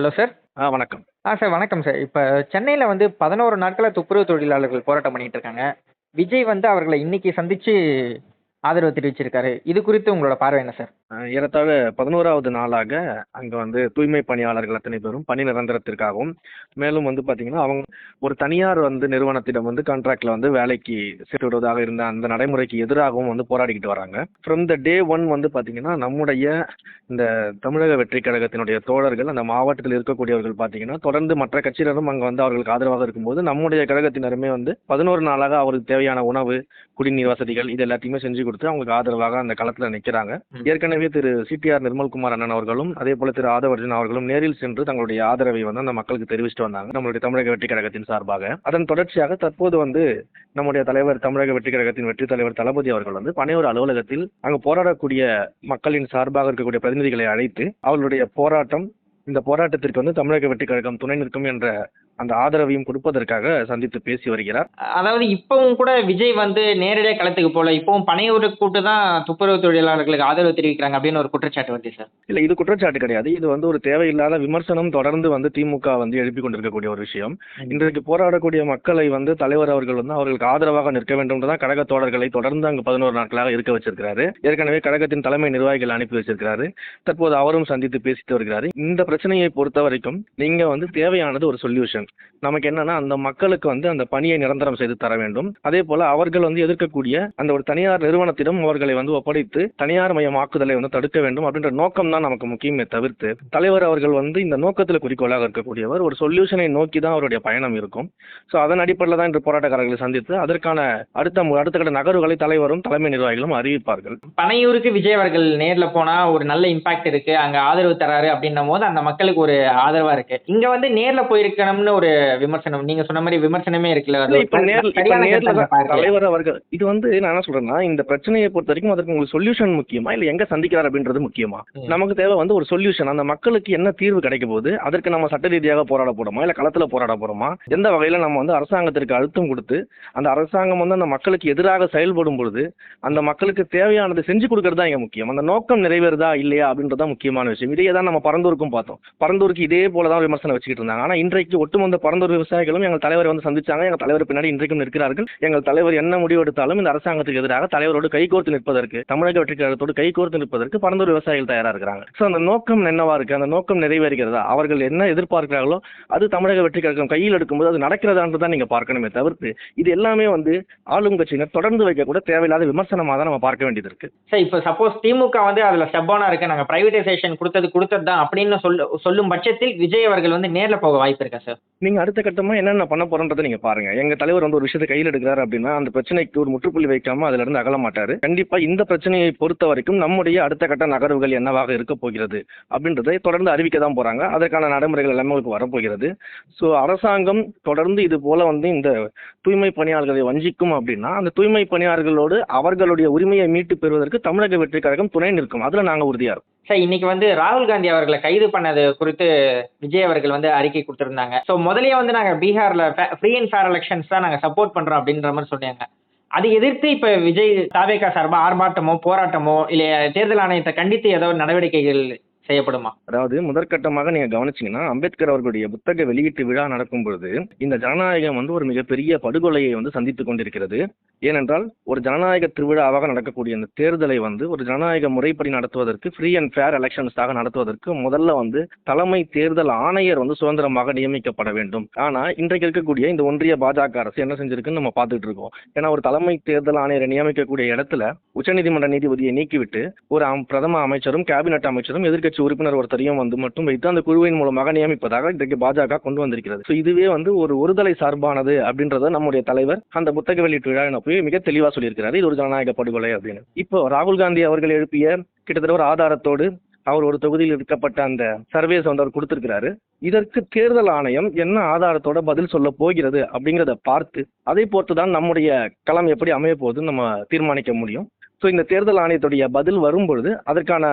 Hello sir. ஆ வணக்கம். ஆ sir வணக்கம் சார். இப்போ சென்னையில் வந்து பதினோரு நாட்களாக துப்புரவு தொழிலாளர்கள் போராட்டம் பண்ணிட்டு இருக்காங்க. விஜய் வந்து அவர்களை இன்னைக்கு சந்திச்சு ஆதரவு தெரிவிச்சிருக்காரு. இது குறித்து உங்களோட பார்வை என்ன சார்? ஏறத்தாழ பதினோராவது நாளாக அங்கே வந்து தூய்மை பணியாளர்கள் அத்தனை பேரும் பணி நிரந்தரத்திற்காகவும் மேலும் வந்து பார்த்தீங்கன்னா அவங்க ஒரு தனியார் வந்து நிறுவனத்திடம் வந்து கான்ட்ராக்டில் வந்து வேலைக்கு சேர்த்து விடுவதாக இருந்த அந்த நடைமுறைக்கு எதிராகவும் வந்து போராடிக்கிட்டு வராங்க. ஃப்ரம் த டே ஒன் வந்து பார்த்தீங்கன்னா நம்முடைய இந்த தமிழக வெற்றி கழகத்தினுடைய தோழர்கள் அந்த மாவட்டத்தில் இருக்கக்கூடியவர்கள் பார்த்தீங்கன்னா தொடர்ந்து மற்ற கட்சியினரும் அங்கே வந்து அவர்களுக்கு ஆதரவாக இருக்கும்போது நம்முடைய கழகத்தினருமே வந்து பதினோரு நாளாக அவருக்கு தேவையான உணவு குடிநீர் வசதிகள் இது எல்லாத்தையுமே செஞ்சு கொடுத்து அவங்களுக்கு ஆதரவாக அந்த களத்தில் நிற்கிறாங்க. ஏற்கனவே திரு சிடிஆர் நிர்மல்குமார் அண்ணன் அவர்களும் அதே போல திரு ஆதவர்ஜன் அவர்களும் நேரில் சென்று தங்களுடைய ஆதரவை வந்து அந்த மக்களுக்கு தெரிவிச்சுட்டு வந்தாங்க நம்மளுடைய தமிழக வெற்றி கழகத்தின் சார்பாக அதன் தொடர்ச்சியாக தற்போது வந்து நம்முடைய தலைவர் தமிழக வெற்றி கழகத்தின் வெற்றி தலைவர் தளபதி அவர்கள் வந்து பனையூர் அலுவலகத்தில் அங்கு போராடக்கூடிய மக்களின் சார்பாக இருக்கக்கூடிய பிரதிநிதிகளை அழைத்து அவர்களுடைய போராட்டம் இந்த போராட்டத்திற்கு வந்து தமிழக வெற்றி கழகம் துணை நிற்கும் என்ற அந்த ஆதரவையும் கொடுப்பதற்காக சந்தித்து பேசி வருகிறார். அதாவது இப்பவும் கூட விஜய் வந்து நேரடியாக களத்துக்கு போகல. இப்பவும் பனையூருக்கு கூட்டு தான் துப்புரவு தொழிலாளர்களுக்கு ஆதரவு தெரிவிக்கிறாங்க அப்படின்னு ஒரு குற்றச்சாட்டு வருது சார். இல்ல இது குற்றச்சாட்டு கிடையாது. இது வந்து ஒரு தேவையில்லாத விமர்சனம் தொடர்ந்து வந்து திமுக வந்து எழுப்பி கொண்டிருக்கக்கூடிய ஒரு விஷயம். இன்றைக்கு போராடக்கூடிய மக்களை வந்து தலைவர் அவர்கள் வந்து அவர்களுக்கு ஆதரவாக நிற்க வேண்டும் தான் கழக தோழர்களை தொடர்ந்து அங்கு பதினோரு நாட்களாக இருக்க வச்சிருக்கிறாரு. ஏற்கனவே கழகத்தின் தலைமை நிர்வாகிகள் அனுப்பி வச்சிருக்கிறாரு. தற்போது அவரும் சந்தித்து பேசிட்டு வருகிறாரு. இந்த பிரச்சனையை பொறுத்த வரைக்கும் நீங்க வந்து தேவையானது ஒரு சொல்யூஷன் நமக்கு என்னன்னா அந்த மக்களுக்கு வந்து அந்த பணியை நிரந்தரம் செய்து தர வேண்டும். அதே போல அவர்கள் வந்து எதிர்க்கக்கூடிய அந்த ஒரு தனியார் நிறுவனத்திடம் அவர்களை வந்து ஒப்படைத்து தனியார் மயமாக்குதலை வந்து தடுக்க வேண்டும் அப்படின்ற நோக்கம் தான் நமக்கு முக்கியமே தவிர்த்து தலைவர் அவர்கள் வந்து இந்த நோக்கத்தில் குறிக்கோளாக இருக்கக்கூடியவர் ஒரு சொல்யூஷனை நோக்கி தான் அவருடைய பயணம் இருக்கும். ஸோ அதன் அடிப்படையில் தான் இன்று போராட்டக்காரர்களை சந்தித்து அதற்கான அடுத்த அடுத்த கட்ட நகர்வுகளை தலைவரும் தலைமை நிர்வாகிகளும் அறிவிப்பார்கள். பனையூருக்கு விஜய் அவர்கள் நேரில் போனா ஒரு நல்ல இம்பாக்ட் இருக்கு அங்க ஆதரவு தராரு அப்படின்னும் போது அந்த மக்களுக்கு ஒரு ஆதரவா இருக்கு. இங்க வந்து நேர்ல போயிருக்கணும்னு ஒரு விமர்சனம். நீங்க சொன்ன மாதிரி விமர்சனமே இருக்குல்ல இப்ப நேர்ல. தலைவர் அவர்கள் இது வந்து நான் என்ன சொல்றேன்னா இந்த பிரச்சனையை பொறுத்த வரைக்கும் அதற்கு உங்களுக்கு சொல்யூஷன் முக்கியமா இல்ல எங்க சந்திக்கிறார் அப்படின்றது முக்கியமா. நமக்கு தேவை வந்து ஒரு சொல்யூஷன் அந்த மக்களுக்கு என்ன தீர்வு கிடைக்க போகுது? அதற்கு நம்ம சட்ட ரீதியாக போராட போறோமா? இல்ல களத்துல போராட போறோமா? எந்த வகையில நம்ம வந்து அரசாங்கத்திற்கு அழுத்தம் கொடுத்து அந்த அரசாங்கம் வந்து அந்த மக்களுக்கு எதிராக செயல்படும் பொழுது அந்த மக்களுக்கு தேவையானதை செஞ்சு கொடுக்கறது தான் இங்க முக்கியம். அந்த நோக்கம் நிறைவேறுதா இல்லையா அப்படின்றது தான் முக்கியமான விஷயம். இதையே தான் நம்ம பரந்தூருக்கும் பார்த்தோம். பரந்தூருக்கு இதே போல தான் விமர்சனம் வச்சுக்கிட்டு இருந்தாங்க. ஆனா இன்றைக்கு ஒட்டுமொத்த பரந்தூர் விவசாயிகளும் எங்கள் தலைவரை வந்து சந்திச்சாங்க. எங்கள் தலைவர் பின்னாடி இன்றைக்கும் நிற்கிறார்கள். எங்கள் தலைவர் என்ன முடிவு எடுத்தாலும் இந்த அரசாங்கத்துக்கு எதிராக தலைவரோடு கைகோர்த்து நிற்பதற்கு தமிழக வெற்றி கழகத்தோடு கைகோர்த்து நிற்பதற்கு பரந்தூர் விவசாயிகள் தயாராக இருக்கிறாங்க ஸோ அந்த நோக்கம் என்னவா இருக்கு? அந்த நோக்கம் நிறைவேறுகிறதா? அவர்கள் என்ன எதிர்பார்க்கிறார்களோ அது தமிழக வெற்றி கழகம் கையில் எடுக்கும்போது அது நடக்கிறதான்னு தான் நீங்க பார்க்கணுமே தவிர்த்து இது எல்லாமே வந்து ஆளும் கட்சியினர் தொடர்ந்து வைக்கக்கூட தேவையில்லாத விமர்சனமாக தான் நம்ம பார்க்க வேண்டியது இருக்கு. சார் இப்போ சப்போஸ் திமுக வந்து அதுல ஸ்டெப்பானா இருக்கு. நாங்க பிரைவேடைசேஷன் கொடுத்தது கொடுத்தது தான் அப்படின்னு சொல்ல சொல்லும் பட்சத்தில் விஜய் அவர்கள் வந்து நேரில் போக வாய்ப்பு இருக்கா சார் நீங்க அடுத்த கட்டமா என்னென்ன பண்ண போறன்றதை நீங்க பாருங்க. எங்க தலைவர் வந்து ஒரு விஷயத்தை கையில் எடுக்கிறாரு அப்படின்னா அந்த பிரச்சனைக்கு ஒரு முற்றுப்புள்ளி வைக்காம அதுல இருந்து அகல மாட்டாரு. கண்டிப்பா இந்த பிரச்சனையை பொறுத்த வரைக்கும் நம்முடைய அடுத்த கட்ட நகர்வுகள் என்னவாக இருக்க போகிறது அப்படின்றதை தொடர்ந்து அறிவிக்க தான் போறாங்க. அதற்கான நடைமுறைகள் எல்லாமே உங்களுக்கு வரப்போகிறது. ஸோ அரசாங்கம் தொடர்ந்து இது போல வந்து இந்த தூய்மை பணியாளர்களை வஞ்சிக்கும் அப்படின்னா அந்த தூய்மை பணியாளர்களோடு அவர்களுடைய உரிமையை மீட்டு பெறுவதற்கு தமிழக வெற்றி கழகம் துணை நிற்கும். அதுல நாங்க உறுதியா இருக்கோம். சார் இன்னைக்கு வந்து ராகுல் காந்தி அவர்களை கைது பண்ணது குறித்து விஜய் அவர்கள் வந்து அறிக்கை கொடுத்திருந்தாங்க. ஸோ முதலே வந்து நாங்கள் பீகார்ல ஃப்ரீ அண்ட் ஃபேர் எலெக்ஷன்ஸ் தான் நாங்கள் சப்போர்ட் பண்றோம் அப்படின்ற மாதிரி சொன்னாங்க. அதை எதிர்த்து இப்ப விஜய் தாவேகா சார்பா ஆர்ப்பாட்டமோ போராட்டமோ இல்லை தேர்தல் ஆணையத்தை கண்டித்து ஏதோ நடவடிக்கைகள் செய்யப்படுமா? அதாவது முதற்கட்டமாக நீங்க கவனிச்சீங்கன்னா அம்பேத்கர் அவர்களுடைய புத்தக வெளியீட்டு விழா நடக்கும் பொழுது இந்த ஜனநாயகம் வந்து ஒரு மிகப்பெரிய படுகொலையை வந்து சந்தித்துக் கொண்டிருக்கிறது. ஏனென்றால் ஒரு ஜனநாயக திருவிழாவாக நடக்கக்கூடிய இந்த தேர்தலை வந்து ஒரு ஜனநாயக முறைப்படி நடத்துவதற்கு ஃப்ரீ அண்ட் ஃபேர் எலெக்ஷன்ஸாக நடத்துவதற்கு முதல்ல வந்து தலைமை தேர்தல் ஆணையர் வந்து சுதந்திரமாக நியமிக்கப்பட வேண்டும். ஆனால் இன்றைக்கு இருக்கக்கூடிய இந்த ஒன்றிய பாஜக அரசு என்ன செஞ்சிருக்குன்னு நம்ம பார்த்துட்டு இருக்கோம். ஏன்னா ஒரு தலைமை தேர்தல் ஆணையரை நியமிக்கக்கூடிய இடத்துல உச்சநீதிமன்ற நீதிபதியை நீக்கிவிட்டு ஒரு பிரதம அமைச்சரும் கேபினெட் அமைச்சரும் எதிர்க்கட்சி உறுப்பினர் ஒருத்தரையும் வந்து மட்டும் வைத்து அந்த குழுவின் மூலமாக நியமிப்பதாக இன்றைக்கு பாஜக கொண்டு வந்திருக்கிறது. ஸோ இதுவே வந்து ஒரு ஒருதலை சார்பானது அப்படின்றத நம்முடைய தலைவர் அந்த புத்தக வெளியீட்டு விழா போய் மிக தெளிவா சொல்லியிருக்கிறாரு. இது ஒரு ஜனநாயக படுகொலை அப்படின்னு. இப்போ ராகுல் காந்தி அவர்கள் எழுப்பிய கிட்டத்தட்ட ஒரு ஆதாரத்தோடு அவர் ஒரு தொகுதியில் இருக்கப்பட்ட அந்த சர்வேஸ் வந்து அவர் கொடுத்திருக்கிறாரு. இதற்கு தேர்தல் ஆணையம் என்ன ஆதாரத்தோட பதில் சொல்ல போகிறது அப்படிங்கிறத பார்த்து அதை பொறுத்து தான் நம்முடைய களம் எப்படி அமைய போகுதுன்னு நம்ம தீர்மானிக்க முடியும். ஸோ இந்த தேர்தல் ஆணையத்துடைய பதில் வரும் பொழுது அதற்கான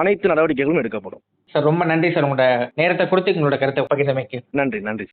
அனைத்து நடவடிக்கைகளும் எடுக்கப்படும். சார் ரொம்ப நன்றி சார். உங்களோட நேரத்தை கொடுத்து உங்களோட கருத்தை பகிர்ந்தமைக்கு. நன்றி நன்றி